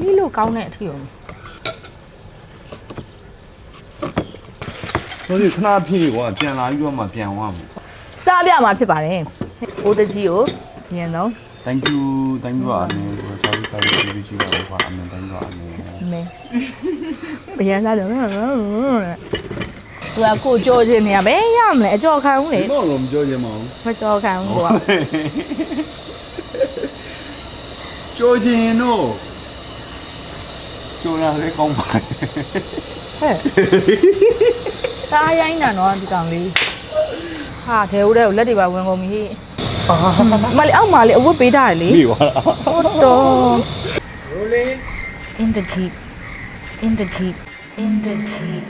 လှီးလို့ကောင်းတဲ့အထီကိုဆိုရင်ခဏဖြစ်နေကွာပြန်လာပြီးတော့မှပြန်သွားမယ်စားပြမှာဖြစ်ပါတယ်ဘိုးတကြီးကိုအရင်ဆုံး thank you thank you ပါအနေဆိုတော့ service service ကြည့်ပါကွာအမေ thank you ပါအနေမင်းဘယ်ရစားတယ်သူကကိုကြောခြင်းနေရဘယ်ရမလဲအကြောခံဦးလေတော့တော့မကြောချင်ပါဘူးမကြောခံဦးကွာကြောချင်တော့ ကြောလာလေကောင်းပါဟဲ့တားရိုင်းတာနော်ဒီကောင်လေးဟာထဲဦးတဲ့ကိုလက်တွေပါဝင်ကုန်ပြီမလေးအောက်မှာလေအဝတ်ပေးထားတယ်လေပြီပါလားဟုတ်တော့ in the deep in the deep in the deep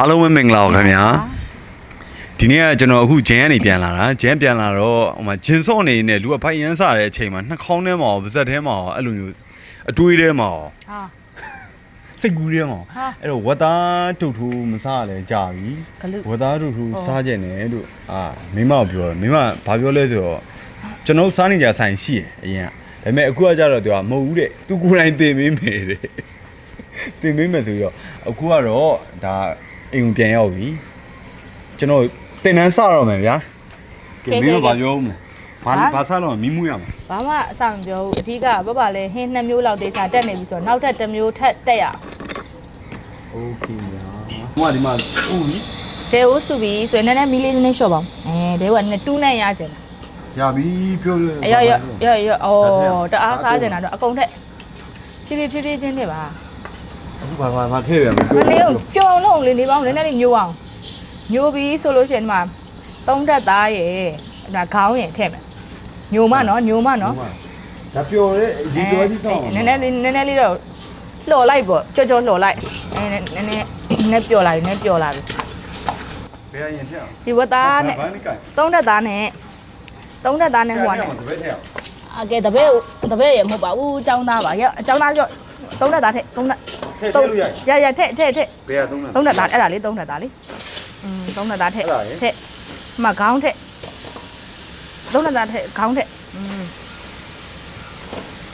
အားလုံးပဲမင်္ဂလာပါခင်ဗျာဒီနေ့ကကျွန်တော်အခုဂျင်းကနေပြန်လာတာဂျင်းပြန်လာတော့ဟိုမှာဂျင်းစော့နေနေလူကဖိုက်ရမ်းစားတဲ့အချိန်မှာနှာခေါင်းထဲမှာရောပါးစပ်ထဲမှာရောအဲ့လိုမျိုးအတွေးထဲမှာရောဟာစိတ်ကူးထဲမှာဟာအဲ့တော့ဝတ်သားထုတ်ထူမစားရလဲကြာပြီဂလုဝတ်သားထုတ်ထူဟုတ်စားကြတယ်လို့အာမိမကပြောတယ်မိမဘာပြောလဲဆိုတော့ကျွန်တော်စားနေကြဆိုင်ရှိတယ်အရင်ကဒါပေမဲ့အခုကကြတော့သူကမဟုတ်ဘူးတဲ့သူကိုယ်တိုင်တင်မင်းမယ်တဲ့တင်မင်းမယ်ဆိုပြီးတော့အခုကတော့ဒါ အိမ်ကိုပြန်ရောက်ပြီကျွန်တော်တင်တန်းစတော့မယ်ဗျာကဲမင်းကဘာပြောဦးမလဲဘာဘာစားတော့မီးမူးရမှာ ဘာမှအဆမပြောဘူးအဓိကဘဘလည်းဟင်းနှစ်မျိုးလောက်တေချာတက်နေပြီဆိုတော့နောက်ထပ်တစ်မျိုးထပ်တက်ရအောင် โอเคဗျာဟိုကဒီမှာဥပြီ တဲဦးစုပြီးဆိုရင်နည်းနည်းမီးလေးနည်းနည်းလျှော့ပါဦးအဲတဲဦးကနည်းတူးနဲ့ရကြတယ် ရပြီပြောလို့ အရော့ရော့ရော့ရော့အော်တအားစားကြတာတော့အကုန်ထက်ဖြည်းဖြည်းဖြည်းဖြည်းချင်းနေပါ အခုဘာဘာဘာထည့်ရမလဲမလေးကိုပျော်လုံးလေးနေပါဦးနည်းနည်းလေးညိုအောင်ညိုပြီးဆိုလို့ရှိရင်ဒီမှာသုံးတက်သားရဲ့ဒါခေါင်းရဲ့ထည့်မယ်ညိုမနော်ညိုမနော်ဒါပျော်တဲ့ရေတော်ကြီးတော့နည်းနည်းလေးနည်းနည်းလေးတော့လှော်လိုက်ပေါ့ကြောကြောလှော်လိုက်အဲနည်းနည်းနည်းနည်းပျော်လာပြီနည်းပျော်လာပြီဘယ်ရင်ထည့်အောင်ဒီဝတ်သားနဲ့ဘာနဲ့ကြိုက်သုံးတက်သားနဲ့သုံးတက်သားနဲ့ဟိုကနဲ့တပည့်ထည့်အောင်အကဲတပည့်တပည့်ရမဟုတ်ပါဘူးအကြောင်းသားပါရအကြောင်းသားကြောသုံးတက်သားထက်သုံးတက် ထည့် သုံး လို့ရ ရရထက်ထက်ထက် ဘယ်ကသုံးလဲ သုံးတက်သားအဲ့ဒါလေးသုံးတက်သားလေးอืมသုံးတက်သားထက် အဲ့ဒါရယ် ထက်ဒီမှာခေါင်းထက်သုံးတက်သားထက်ခေါင်းထက်อืม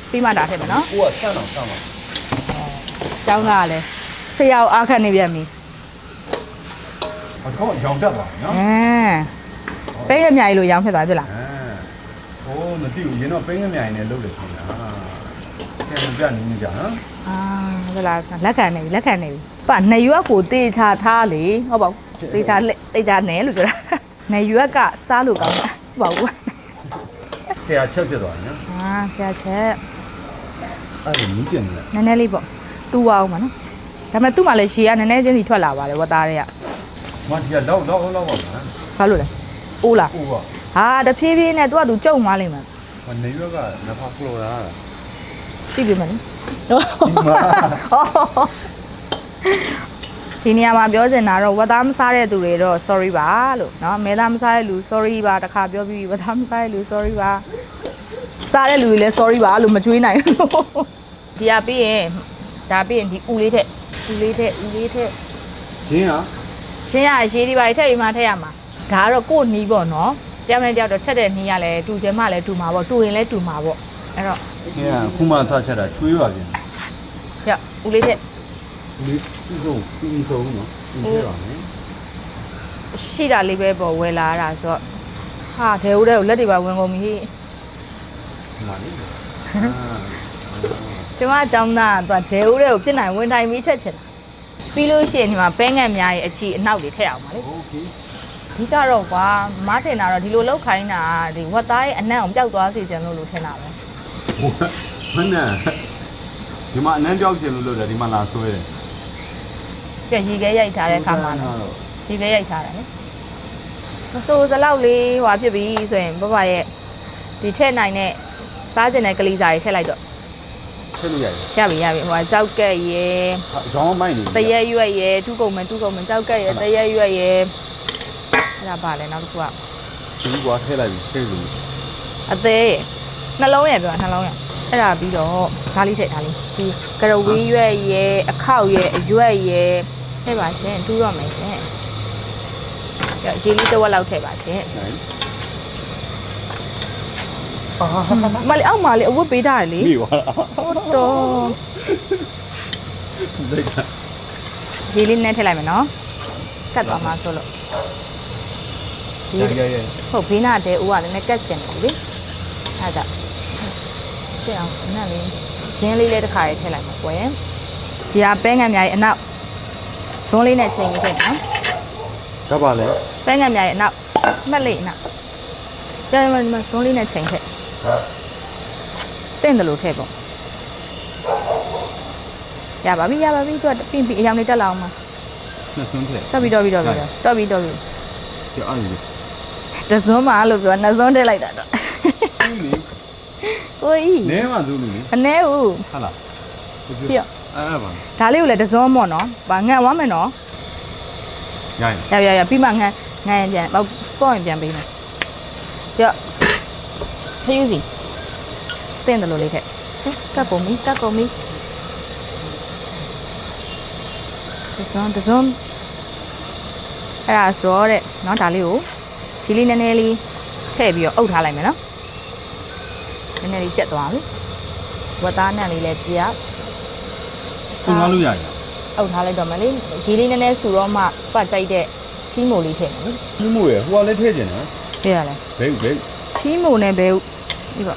ပြီးမှဒါထက်မယ်နော် ကိုကဆန်းအောင်ဆန်းအောင် အကြောင်းသားကလည်းဆရာကိုအားခတ်နေပြန်ပြီ အကောရောင်တက်သွားနော် အဲပိတ်ရမြိုင်လို့ရောင်းဖြစ်သွားပြီလား အဲဟိုးမသိဘူးရင်တော့ပိန်းငမြိုင်နဲ့လုပ်တယ်ခင်ဗျာဆရာမပြနေနေကြနော် အာဟုတ်လားလက်ခံနေပြီလက်ခံနေပြီပါနေရွက်ကိုတေချာထားလေဟုတ်ပါဘူးတေချာလက်တေချာနဲလို့ပြောတာနေရွက်ကစားလို့ကောင်းတာဟုတ်ပါဘူးဆရာချက်ပြသွားတယ်နော်အာဆရာချက်အဲ့ဒါမီးတင်တယ်နည်းနည်းလေးပေါ့တူအောင်ပါနော်ဒါပေမဲ့သူ့မှာလည်းရှည်ကနည်းနည်းချင်းစီထွက်လာပါတယ်ဝတ်သားတွေကမဒီကတော့တော့တော့ပါလားဘာလို့လဲအိုးလားဟိုကဟာတဖြည်းဖြည်းနဲ့သူကသူကြုံသွားလိမ့်မယ်မနေရွက်ကနဖာဖလိုလာတာ ကြည့်ပြမယ်နော်ဒီနေရာမှာပြောချင်တာတော့ဝတ်သားမစားတဲ့သူတွေတော့ sorry ပါလို့နော်မဲသားမစားတဲ့လူ sorry ပါတခါပြောပြီးဝတ်သားမစားတဲ့လူ sorry ပါစားတဲ့လူတွေလည်း sorry ပါလို့မကြွေးနိုင်ဘူးဒီဟာပြီးရင်ဒါပြီးရင်ဒီဥလေးထက်ဥလေးထက်ဥလေးထက်ရှင်းရရှင်းရရေးဒီပါထက်ပြီးမှထက်ရမှာဒါကတော့ကို့နီးပေါ့နော်တရားမင်းတရားတော့ချက်တဲ့နီးရလဲတူချင်မှလဲတူမှာပေါ့တူရင်လဲတူမှာပေါ့ အဲ့တော့။အဲခုမှစချက်တာချွေးပါပြန်ရဦးလေးတဲ့။ဒီသူ့ဆုံးပြီးဆုံးနော်။ပြီးပြပါမယ်ရှိတာလေးပဲပေါ်ဝယ်လာတာဆိုတော့ဟာဒေဦးတဲ့ကိုလက်တွေပါဝင်ကုန်ပြီ။ဒီမှာလေ။အာကျမအကြောင်းသားကသူကဒေဦးတဲ့ကိုပြစ်နိုင်ဝင်တိုင်းပြီးချက်ချင်တာပြီးလို့ရှိရင်ဒီမှာပဲငတ်များရဲ့အချီအနောက်တွေထည့်အောင်ပါလေ။ Okay အဓိကတော့ကွာမတင်တာတော့ဒီလိုလောက်ခိုင်းတာဒီဝက်သားရဲ့အနံ့အောင်ပျောက်သွားစေချင်လို့လို့ထင်တာပဲ မနဲ့ဒီမှာအနမ်းကြောက်ချင်လို့လို့တယ်ဒီမှာလာဆွဲတယ်ပြည့်ရီခဲရိုက်ထားတဲ့ခါမှာနော်ရီခဲရိုက်ထားတယ်လေမဆိုးစလောက်လေးဟွာဖြစ်ပြီဆိုရင်ဘဘရဲ့ဒီထည့်နိုင်တဲ့စားကျင်တဲ့ကလေးစားတွေထည့်လိုက်တော့ဆက်လို့ရတယ်ရပြီရပြီဟိုကကြောက်ကက်ရယ်ရောင်းမိုင်းနေတရက်ရွက်ရယ်ထူးကုန်မယ်ထူးကုန်မယ်ကြောက်ကက်ရယ်တရက်ရွက်ရယ်အဲ့ဒါပါလဲနောက်တစ်ခုကဒီကွာထဲလိုက်ပြီထဲလို့အသေးရယ် နှလုံးရယ်ပြောတာနှလုံးရယ်အဲ့ဒါပြီးတော့ဒါလေးထည့်ဒါလေးဒီကရဝီးရွက်ရယ်အခောက်ရယ်အရွက်ရယ်ထည့်ပါရှင်တူးတော့မယ်ရှင်ရရေလေးတစ်ဝက်လောက်ထည့်ပါရှင်နိုင်မလေးအောက်မှာလေးအဝတ်ပေးထားတယ်လေပြီသွားတာဟုတ်တော့လိုက်ကရေလေးနဲ့ထည့်လိုက်မယ်နော်ကတ်သွားမှာဆိုလို့ဒီရရရဟုတ်ဘေးနာတဲဦးကလည်းနဲ့ကတ်ချင်တယ်လေအဲ့ဒါ ရှင်းအောင်နက်လေးရင်းလေးလေးတစ်ခါရေးထည့်လိုက်မှာကွယ်ဒီဟာပဲငံများရဲ့အနောက်ဇွန်းလေးနဲ့ချိန်ရေးထည့်နော်ကပ်ပါလေပဲငံများရဲ့အနောက်မှတ်လေးအနောက်ကျန်မဇွန်းလေးနဲ့ချိန်ထည့်တင့်တယ်လို့ထည့်ပေါ့ရပါပြီရပါပြီသူကပြင်ပြီးအရောင်လေးတက်လာအောင်မှာနှစ်စွန်းထဲတော်ပြီတော်ပြီတော်ပြီတော်ပြီတော်ပြီကြအဲ့လိုတစွန်းမလို့ပြောနှစ်စွန်းတက်လိုက်တာတော့လေ ကိုကြီးနဲမှသူ့လူလေအနဲဦးဟာလားပြအဲ့ပါဒါလေးကိုလည်းတစွန်းမော့နော်ဗာငံ့သွားမယ်နော်ရရင်ရရရပြီးမှငံငံရင်ပြန်ပေါ့ပေါ့ရင်ပြန်ပေးမယ်ပြဖယူစီတင်းတယ်လို့လေးထက်ကပ်ကုန်ပြီကပ်ကုန်ပြီတစွန်းတစွန်းအဲ့ဒါဆိုတော့တဲ့နော်ဒါလေးကိုချီလေးနည်းနည်းလေးထည့်ပြီးတော့အုပ်ထားလိုက်မယ်နော်န ည်းနည်းလေးကြက်သွားပြီဝတ်သားနဲ့လေးလည်းပြဆင်းကားလို့ရတယ်အုပ်ထားလိုက်တော့မယ်လေရေလေးနည်းနည်းဆူတော့မှပတ်ကြိုက်တဲ့ချီးမိုလေးထည့်မယ်လေဒီမို့ရဟိုကလည်းထည့်ကျင်တယ်ပြရလဲဘဲဘဲချီးမိုနဲ့ဘဲဥဒီပါ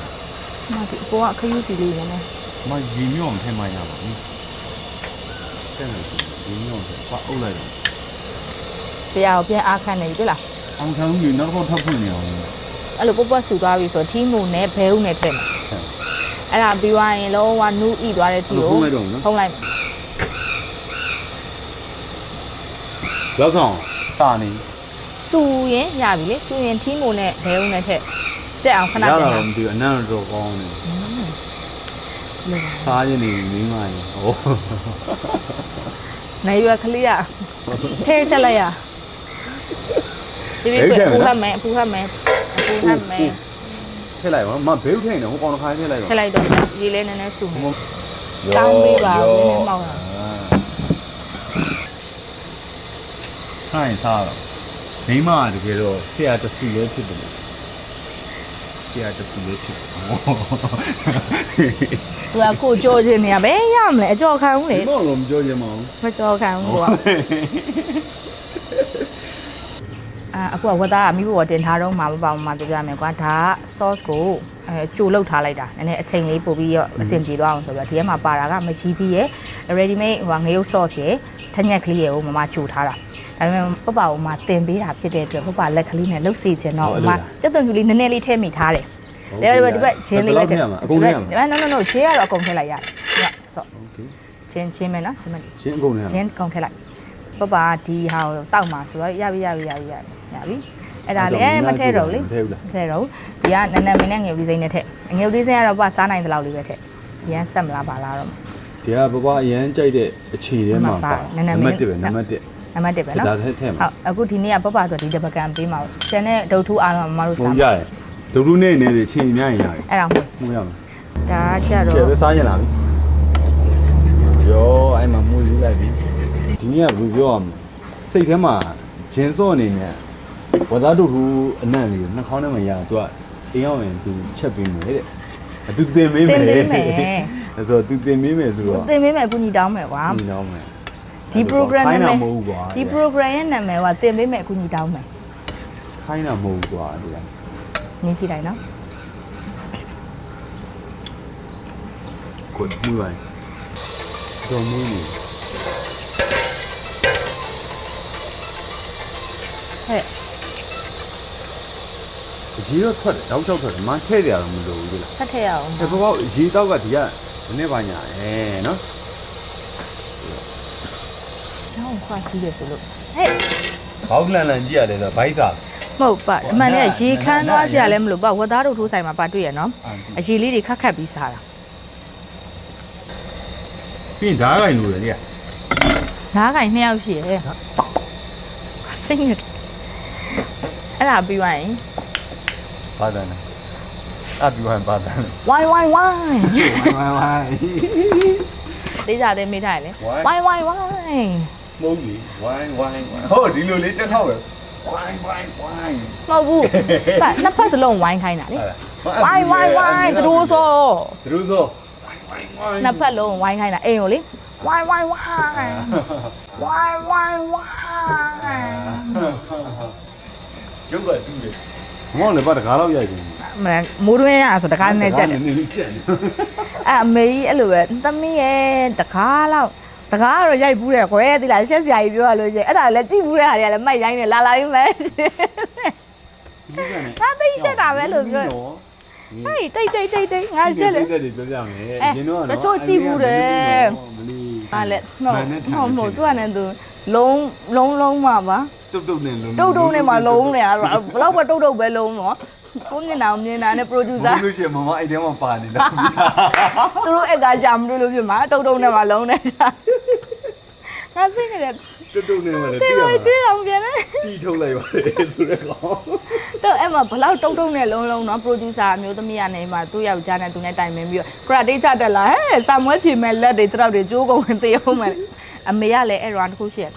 မဒီပေါ်ကခရူးစီလေးနည်းနည်းမရီမြောင်ထဲမှရပါဘူးတဲ့လို့ရီမြောင်ထဲပါအုပ်လိုက်တော့ဆရာကိုပြန်အားခံနေပြီတွေ့လားအောင်ထမ်းကြီးနောက်တော့ထပ်ဖွင့်နေအောင် အဲ့လိုပုတ်ပွတ်ဆူသွားပြီဆိုတော့ချီးမိုနဲ့ဘဲဥနဲ့ထည့်မယ်အဲ့ဒါပြီးသွားရင်လုံးဝနူးဤသွားတဲ့ထီကိုဖုံးလိုက်လောက်ဆောင်စာနေဆူရင်ရပြီလေဆူရင်ထီးမိုနဲ့ဘဲဥနဲ့ထည့်ကြက်အောင်ခဏရပြန်တာလာတော့မသိဘူးအနံ့တော့ကောင်းတယ်စားရင်နေမိမရင်ဟောနေရွယ်ကလေးရထဲချက်လိုက်ရဒီဒီပူဟတ်မယ်ပူဟတ်မယ် ပူဟတ်မယ်ထည့်လိုက်ပါမဘေးထိန်တယ်ဟိုကောင်တစ်ခါထည့်လိုက်တော့ထည့်လိုက်တော့ရေလေးနည်းနည်းဆူမယ်စောင်းပေးပါနည်းနည်းမောက်ရဆိုင်စားတော့မိမတကယ်တော့ဆရာတဆူလေးဖြစ်တယ်ဆရာတဆူလေးဖြစ်တယ်သူကကိုကြောခြင်းနေရဘယ်ရမလဲအကြောခံဦးလေမောတော့မပြောချင်ပါဘူးမကြောခံဦးကွာ အခုကဝက်သားကမိဖို့တင်ထားတော့မှမပါဘူးမှပြောပြမယ်ကွာဒါက sauce ကိုအဲကြိုလောက်ထားလိုက်တာနည်းနည်းအချိန်လေးပို့ပြီးတော့အဆင်ပြေသွားအောင်ဆိုပြီးတော့ဒီထဲမှာပါတာကမချီသီးရယ် ready made ဟိုငရုတ် sauce ရယ်ထညက်ကလေးရယ်ကိုမမချိုထားတာဒါပေမဲ့ပပအောင်မှတင်ပေးတာဖြစ်တဲ့အတွက်ပပလက်ကလေးနဲ့လှုပ်စေချင်တော့မကျက်သွန်ဖြူလေးနည်းနည်းလေးထည့်မိထားတယ်ဒါပေမဲ့ဒီဘက်ဂျင်းလေးပဲထည့်အကုန်ထည့်ရမှာ no no no ဂျင်းကတော့အကုန်ထည့်လိုက်ရတယ်ဟုတ်ဆော့ဂျင်းဂျင်းမယ်နော်ဂျင်းမယ်ဂျင်းအကုန်ထည့်ရဂျင်းအကုန်ထည့်လိုက်ပပဒီဟာကိုတောက်မှာဆိုတော့ရပြီရပြီရပြီရတယ် ရပြီအဲ့ဒါလေးအဲမထည့်တော့ဘူးလေမထည့်ဘူးလားမထည့်တော့ဘူးဒီကနန်းနန်းမင်းနဲ့ငယ်ဦးစိမ့်နဲ့ထည့်ငယ်ဦးစိမ့်ကတော့ပပစားနိုင်တဲ့လောက်လေးပဲထည့်ရမ်းဆက်မလားပါလားတော့ဒီကဘဘအရန်ကြိုက်တဲ့အခြေထဲမှာပါနံပါတ်1ပဲနံပါတ်1နံပါတ်1ပဲနော်ဒါထည့်ထည့်မှာဟုတ်အခုဒီနေ့ကပပဆိုဒီတပကံပေးမှာကျန်တဲ့ဒုတ်ထူးအားလုံးမမတို့ဘုံစားရမှာရတယ်ဒုရုနဲ့နေနေချင်းများရင်ရတယ်အဲ့ဒါမှမှုရမှာဒါကြချဲတော့ပဲစားရင်လာပြီရောအဲ့မှာမှုယူလိုက်ပြီဒီနေ့ကဘူးပြောရမလဲစိတ်ထဲမှာဂျင်းစော့အနေနဲ့ ဝသားတို့ဘူးအနံ့လေးနှာခေါင်းထဲမှာရသူကအိမ်ရောက်ရင်သူချက်ပေးမယ်တဲ့သူတင်မေးမယ်တင်ပေးမယ်အဲ့ဆိုသူတင်မေးမယ်ဆိုတော့သင်ပေးမယ်အကူညီတောင်းမယ်ကွာဒီတော့မယ်ဒီ program ခိုင်းတာနာမမည်ဟုတ်ဘူးကွာဒီ program ရဲ့နာမည်ကသင်ပေးမယ်အကူညီတောင်းမယ်ခိုင်းတာမဟုတ်ဘူးကွာဒီကနင်းကြည့်လိုက်နော်ကိုမှုရိုင်းတော့မူးနေဟဲ့ အကြီးတော့ထွက်တယ်တောက်ချောက်ထွက်တယ်မထည့်ကြရတော့မလိုဘူးဒီလားဖတ်ထည့်ရအောင်အဲဘောဘောရေတောက်ကဒီကမနေ့ပါညာအဲနော်ကျောင်းခွာစီးရဆိုလို့ဟဲ့ဘောက်လန်လန်ကြည့်ရတယ်ဆိုဘိုက်သာမဟုတ်ပါအမှန်တည်းကရေခမ်းသွားစရာလည်းမလိုပါဝတ်သားတို့ထိုးဆိုင်မှာပါတွေ့ရနော်အရေလေးတွေခက်ခက်ပြီးစားတာပြီးရင်ဓာတ်ရိုင်လို့လေငါးကင်နှစ်ယောက်ရှိရဲ့စိတ်ညစ်အဲ့ဒါပြီးသွားရင် ဘာတန်းလဲအပြူဟန်ဘာတန်းလဲဝိုင်းဝိုင်းဝိုင်းဝိုင်းဝိုင်းတေးကြတဲ့မိထားရလေဝိုင်းဝိုင်းဝိုင်းဝိုင်းမဟုတ်ဘူးဝိုင်းဝိုင်းဝိုင်းဟိုဒီလိုလေးတက်ထောက်ပဲဝိုင်းဝိုင်းဝိုင်းမဟုတ်ဘူးဒါနှစ်ဖက်စလုံးဝိုင်းခိုင်းတာလေဟုတ်လားဝိုင်းဝိုင်းဝိုင်းသူတို့ဆိုသူတို့ဆိုဝိုင်းဝိုင်းဝိုင်းနှစ်ဖက်လုံးဝိုင်းခိုင်းတာအိမ်ကိုလေဝိုင်းဝိုင်းဝိုင်းဝိုင်းဝိုင်းဝိုင်းရုပ်ကတူးတယ် မောင်လည်းပါတကားတော့ရိုက်ပြီမမိုးတွင်းရဆိုတကားနဲ့ကြက်တယ်နေနေချက်နေအဲ့အမေကြီးအဲ့လိုပဲသမီးရဲ့တကားလောက်တကားကတော့ရိုက်ဘူးတယ်ခွဲတိလားရှက်စရာကြီးပြောရလို့ချင်းအဲ့ဒါလည်းကြည့်ဘူးတဲ့ဟာတွေကလည်းမိုက်ရိုင်းနေလာလာရင်းပဲရှင်ဒါသိရှက်တာပဲလို့ပြောဟေးတိတ်တိတ်တိတ်တိတ်ငါရှက်လေတက်တယ်ပြောပြမယ်အဲရင်တော့တချို့ကြည့်ဘူးတယ်မလီဟာလေမဟုတ်မဟုတ်သူကလည်းသူလုံးလုံးလုံးမှာပါ တုတ်တုတ်နဲ့လုံးတုတ်တုတ်နဲ့မှလုံးနေရတော့ဘလောက်ပဲတုတ်တုတ်ပဲလုံးတော့ကိုမြင်တာမြင်တာနဲ့ producer ဘူးလို့ရှိရင်မမအဲ့ထဲမှာပါနေတာသူတို့အက်ကရှာမတွေ့လို့ပြမှာတုတ်တုတ်နဲ့မှလုံးနေကြငါစိတ်နေတယ်တုတ်တုတ်နဲ့မှလည်းတိရမှာချွေးတော်ပြန်လဲတီထုတ်လိုက်ပါတယ်ဆိုတဲ့ကောင်တော့အဲ့မှာဘလောက်တုတ်တုတ်နဲ့လုံးလုံးတော့ producer မျိုးသမီးကနေမှသူ့ယောက်ျားနဲ့သူနဲ့တိုင်ပင်ပြီးတော့ karate ချတက်လာဟဲ့ဆာမွဲဖြေမဲ့လက်တွေကြောက်တွေကျိုးကုန်ဝင်သေးအောင်မယ်အမေကလည်းအဲ့ round တစ်ခုရှိရယ်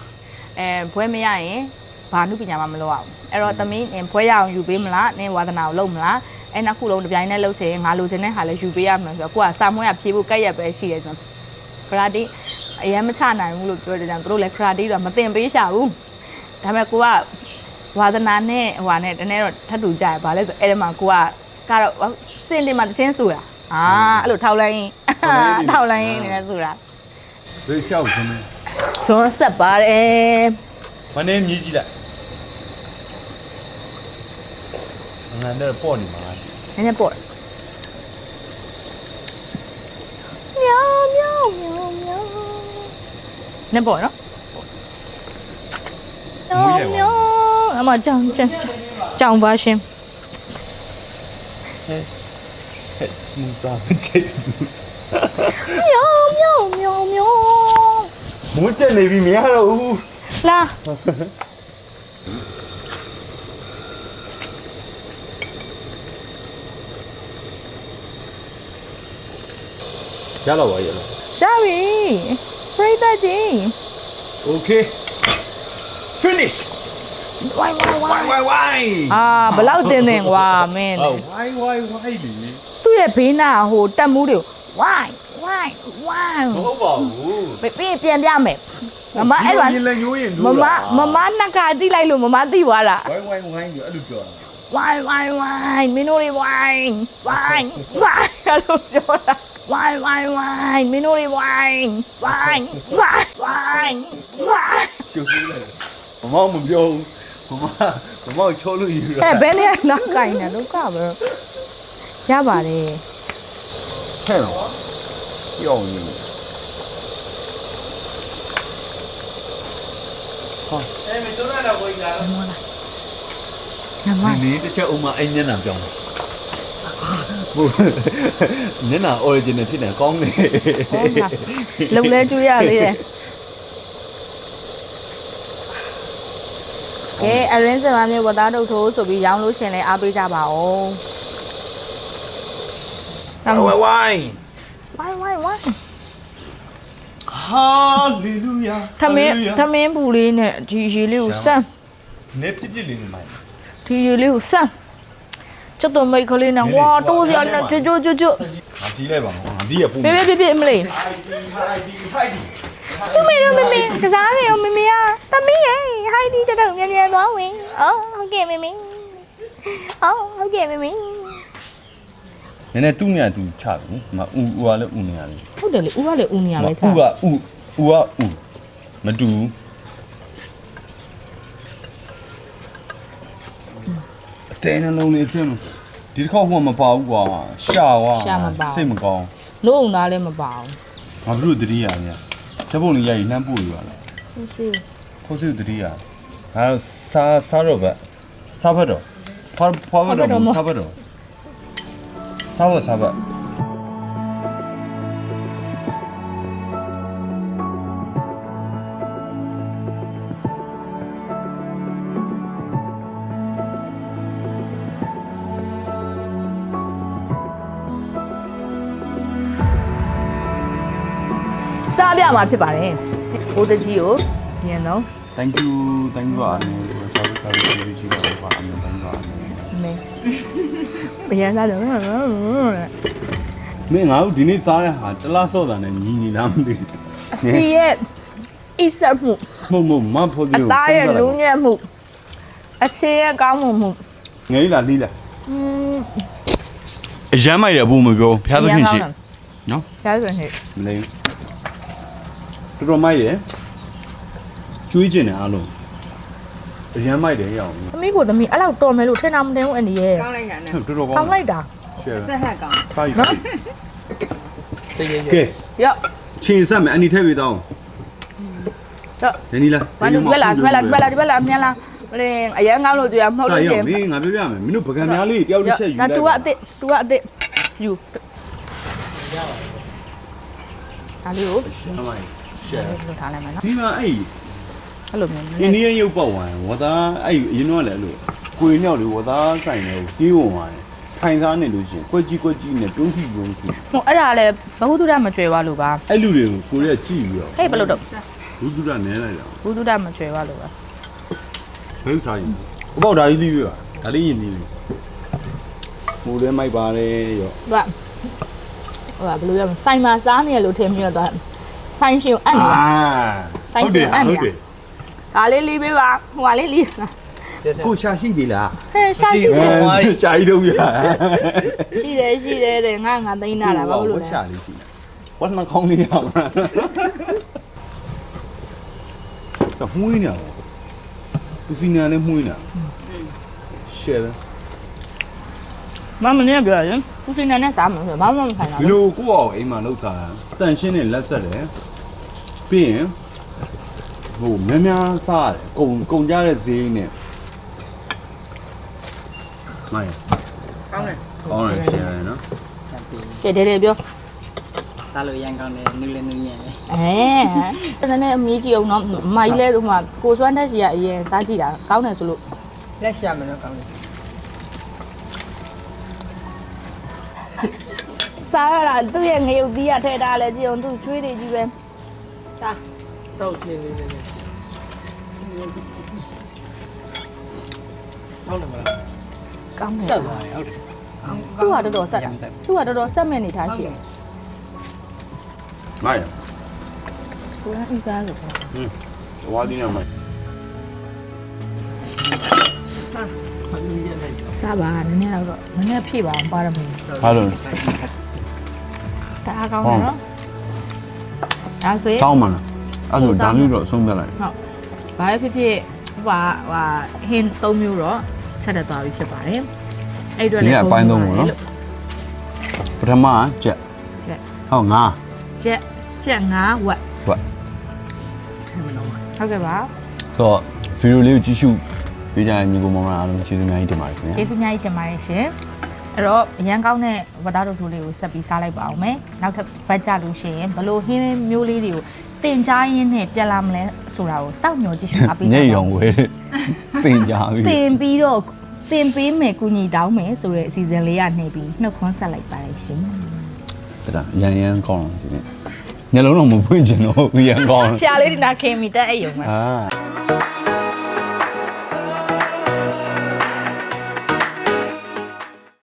အဲဘွဲမရရင် ဘာနုပညာမှမလုပ်အောင်အဲ့တော့သမီးဘွဲရအောင်ယူပေးမလားနင်းဝါသနာကိုလုပ်မလားအဲ့နှစ်ခုလုံးတစ်ပြိုင်တည်းလုပ်ချင်ငါလိုချင်တဲ့ဟာလည်းယူပေးရမယ်ဆိုတော့ကိုကဆာမွဲကဖြေဖို့ကက်ရက်ပဲရှိတယ်ဆိုတော့ karate အရင်မချနိုင်ဘူးလို့ပြောတယ်ကြောင့်သူတို့လည်း karate တော့မသင်ပေးရှာဘူးဒါပေမဲ့ကိုကဝါသနာနဲ့ဟိုဟာနဲ့တနေ့တော့ထပ်တူကြရပါလဲဆိုအဲ့ဒီမှာကိုကကတော့စင်တင်မှာတချင်းဆိုတာအာအဲ့လိုထောက်လိုက်ရင်ထောက်လိုက်ရင်နေဆိုတာဘယ်လျှောက်စမ်းလဲဇွန်ဆက်ပါတယ်မနေမြည်ကြည့်လိုက် ငါနဲ့ပေါ့နေမှာနည်းနည်းပေါ့မြောင်မြောင်မြောင်မြောင်နည်းပေါ့နော်မြောင်မြောင်အမကြောင်ကြောင်ကြောင်ပါရှင်စမူသာချစ်စမူမြောင်မြောင်မြောင်မြောင်မိုးချက်နေပြီမရတော့ဘူးလာ ရတော့ပါရဲ့လားရှာပြီပရိသတ်ကြီး Okay finish ဝိုင်းဝိုင်းဝို why င်း why why အာဘလောက်တင်တင်ကွာမင်း oh why why why ဒီသူ့ရဲ့ဘေးနာဟိုတက်မှုတွေကိုဝိုင်းဝိုင်းဝိုင်းမဟုတ်ပါဘူးပြီးပြန်ပြမယ်မမအဲ့လိုရင်လည်းညိုးရင်မမမမနက်ကတိလိုက်လို့မမသိသွားတာ why why why ဒီအဲ့လိုပြောတာ ဝိုင်းဝိုင်းဝိုင်းမင်းတို့တွေဝိုင်းဝိုင်းဝိုင်းအဲ့လိုပြောတာဝိုင်းဝိုင်းဝိုင်းမင်းတို့တွေဝိုင်းဝိုင်းဝိုင်းဝိုင်းဝိုင်းကျုပ်ကြီးလိုက်မမမပြော ဘူးမမမမချိုးလို့ယူအဲဘယ်နဲ့နောက်ကင်နေဒုက္ခပဲရပါတယ်ဟဲ့နော်ပြောင်းနေနမဒီနေ့တစ်ချက်အုံးမအိမ်မျက်နှာပြောင်းဘူးမျက်နှာ original ဖြစ်နေကောင်းနေဟုတ်လားလုံလဲကျွေးရသေးတယ်ကဲအရင်စမမျိုးဝတ်သားတုတ်ထိုးဆိုပြီးရောင်းလို့ရှင်လဲအားပေးကြပါဦးဝိုင်ဝိုင်ဝိုင်းဝိုင်းဝိုင်းဟာလေလုယာသမင်းသမင်းပူလေးနဲ့ဒီရေလေးကိုစမ်းနေပြပြလေးနေမိုင်း ဒီရေလေးကိုစမ်းကျတော့မိတ်ကလေးနဲ့ဝါတိုးစရာနဲ့ကြွကြွကြွကြွငါဒီလိုက်ပါငါဒီရပူပြပြပြပြအမလေးဟိုက်ဒီဟိုက်ဒီဟိုက်ဒီစမေရောမမေကစားနေရောမမေอ่ะသမီးရဲ့ဟိုင်းဒီကျတော့မြန်မြန်သွားဝင်အော်ဟုတ်ကဲ့မမေအော်ဟုတ်ကဲ့မမေနည်းနည်းသူ့နေရာသူချပြီမဥဥကလည်းဥနေရပြီဟုတ်တယ်လေဦးကလေဦးနေရပဲချာဥကဥဥကဥမတူအ တဲနှလုံးလေးအင်းဒီတစ်ခေါက်ဟိုမပါဘူးကွာရှာဝါစိတ်မကောင်းလို့အောင်သားလည်းမပါဘူးငါတို့တတိယညဓပုံလေးရိုက်နှမ်းပို့ရလားဟုတ်စီဖိုးစုတတိယငါစားစားတော့ဗတ်စားဖတ်တော့ဖွားဖွားဖတ်တော့စားဖတ်တော့စားဖတ်စားဖတ် စားပြမှာဖြစ်ပါတယ်ဘိုးတကြီးကိုညင်တော့ thank you thank you ပါအနေနဲ့ဆောက်ဆောက်ရေးချီပါပါအနေနဲ့ thank you ပါအနေနဲ့မင်းဘယ်ရစားတော့မင်းငါတို့ဒီနေ့စားတဲ့ဟာတလားစော့တာနဲ့ညီညီလားမသိဘူးအစီရဲ့အစ်ဆက်မှုမဟုတ်မဟုတ်မဖို့အကြီးကိုသားရဲ့လူငယ်မှုအခြေရဲ့ကောင်းမှုမှုငယ်လာလီးလာอืมအရမ်းမိုက်တယ်ဘူးမပြောဖျားသခင်ရှိနော်ဖျားသခင်ရှိမလိမ့် တော်တော်မိုက်တယ်ကျွေးကျင်တယ်အားလုံးအရမ်းမိုက်တယ်ရအောင်သမီးကိုသမီးအဲ့လောက်တော်မယ်လို့ထင်တာမတင်ဘူးအန်ဒီရဲ့ကောင်းလိုက်တာနဲ့တော်တော်ကောကောင်းင်းလိုက်တာရှယ်ဆက်ဟက်ကောင်းစားရနော်တရေကဲရော့ချင်းဆက်မယ်အနီထည့်ပေးတော့ရော့နင်းနီလာဘာလို့ဒီဘက်လာဒီဘက်လာဒီဘက်လာဒီဘက်လာအမြန်လာမလင်းအရန်ကောင်းလို့တွေ့ရမဟုတ်တာလို့ရရှအောင်င်မင်းငါပြောပြမယ်မင်းတို့ပကံများလေးတယောက်တစ်ချက်ယူဒါလိုက်တူကအစ်စ်တူကအစ်စ်ယူဒါလေးကိုရှမ်းမိုက် ရှယ်လုပ်ထားလိုက်မယ်နော်ဒီမှာအဲ့အဲ့လိုမျိုးအင်းဒီယရုပ်ပေါက်သွားတယ်ဝသားအဲ့အရင်တော့လည်းအဲ့လိုကိုရင်မြောက်လေးဝသားဆိုင်တယ်ကိုကြီးဝင်သွားတယ်ထိုင်စားနေလို့ရှိရင်ကွက်ကြီးကွက်ကြီးနဲ့ပြုံးစီပြုံးစီဟိုအဲ့ဒါလည်းဘဟုတုဒမကျွဲသွားလို့ပါအဲ့လူတွေကိုကိုရဲကြည့်ပြီးတော့ဟဲ့ဘယ်လိုတော့ဘူးတူတာနဲလိုက်တာဘဟုတုဒမကျွဲသွားလို့ပါဘယ်စားရင်ဘောက်ဒါလေးလေးပြပါဒါလေးရင်လေးမူလဲမိုက်ပါလေရောသူကဟိုကဘယ်လိုပြောမလဲဆိုင်မှာစားနေရလို့ထင်ပြီးတော့သူက ဆိုင်ရှင်ကိုအပ်နေတာဆိုင်ရှင်အပ်နေတာဒါလေးလေးပေးပါဟိုကလေးလေးကိုရှာရှိသေးလားဟဲ့ရှာရှိတယ်ရှာကြီးတော့ပြရှိတယ်ရှိတယ်တဲ့ငါငါသိနေတာဘာလို့လဲရှာလေးရှိဝတ်နှခေါင်းလေးရမှာတမှုင်းနေတော့သူစီနာလည်းမှုင်းနေတာရှယ်ပဲမမနေပြောရင်သူစိနေနဲ့စားမှာဆိုဘာမှမဆိုင်တာဒီလိုကိုယ့်အောင်အိမ်မှာလှုပ်စားတာတန်ရှင်းနဲ့လက်ဆက်တယ် ပြီးရင်ဟိုများများစားတယ်ကုံကုံကြတဲ့ဈေးနဲ့မိုင်းကောင်းတယ်ကောင်းတယ်ရှယ်တယ်နော်ရှယ်တယ်တယ်ပြောစားလို့ရန်ကောင်းတယ်နူးလည်းနူးညံ့တယ်အဲတနေ့အမီးကြည့်အောင်နော်မကြီးလဲဆိုမှကိုစွမ်းတက်စီကအရင်စားကြည့်တာကောင်းတယ်ဆိုလို့လက်ရှာမလို့ကောင်းတယ်စားရတာသူ့ရဲ့ငရုတ်သီးရထဲထားလဲကြည့်အောင်သူ့ချွေးတွေကြီးပဲ စားတော့ချင်းလေးပဲဟုတ်တယ်မလားကောင်းတယ်ဆက်သွားတယ်ဟုတ်တယ်သူ့ဟာတော်တော်ဆက်တာသူ့ဟာတော်တော်ဆက်မဲ့နေထားရှိတယ်မိုင်းကိုယ်ကဥကားလို့ပြောဝါဒီနာမိုင်းဟုတ်ပြီရတယ်ကျော်စားပါနည်းနည်းတော့နည်းနည်းဖြည့်ပါအောင်ပါရမယ်ဟာလို့တအားကောင်းတယ်နော် ဒါဆိုရင်တောင်းမှလားအဲ့ဒါဒါမျိုးတော့အဆုံးသတ်လိုက်ဟုတ်ဘာပဲဖြစ်ဖြစ်ဟိုပါဟိုဟင်း၃မျိုးတော့ချက်တက်သွားပြီဖြစ်ပါတယ်အဲ့အတွက်လည်းပထမကကြက်ချက်ဟောငါချက်ချက်ငါဝက်ဟုတ်ဟုတ်ကဲ့ပါဆိုတော့ဗီဒီယိုလေးကိုကြည့်ရှုပေးကြတဲ့ညီကောင်မောင်နှမအားလုံးကျေးဇူးများကြီးတင်ပါတယ်ခင်ဗျာကျေးဇူးများကြီးတင်ပါတယ်ရှင် အဲ့တော့အရန်ကောင်းတဲ့ဝတ်သားတို့ထိုးလေးကိုဆက်ပြီးစားလိုက်ပါအောင်မယ်နောက်ထပ်ဘတ်ကြလို့ရှိရင်ဘလို့ဟင်းမျိုးလေးတွေကိုတင်ကြားရင်းနဲ့ပြက်လာမလဲဆိုတာကိုစောင့်မျှော်ကြည့်ရှုအားပေးကြညပါိတ်ဦးတော်ဝဲတင်ကြပြီတင်ပြီးတော့တင်ပေးမယ်ကုညီတောင်းမယ်ဆိုတဲ့အစီအစဉ်လေးကနေပြီးနှုတ်ခွန်းဆက်လိုက်ပါတယ်ရှင်တဒါရန်ရန်ကောင်းတယ်ဒီနေ့ညလုံးတော့မဖွင့်ချင်တော့ဘူးရန်ကောင်းဖျားလေးဒီနာခင်မီတက်အိမ်ရုံပဲအာ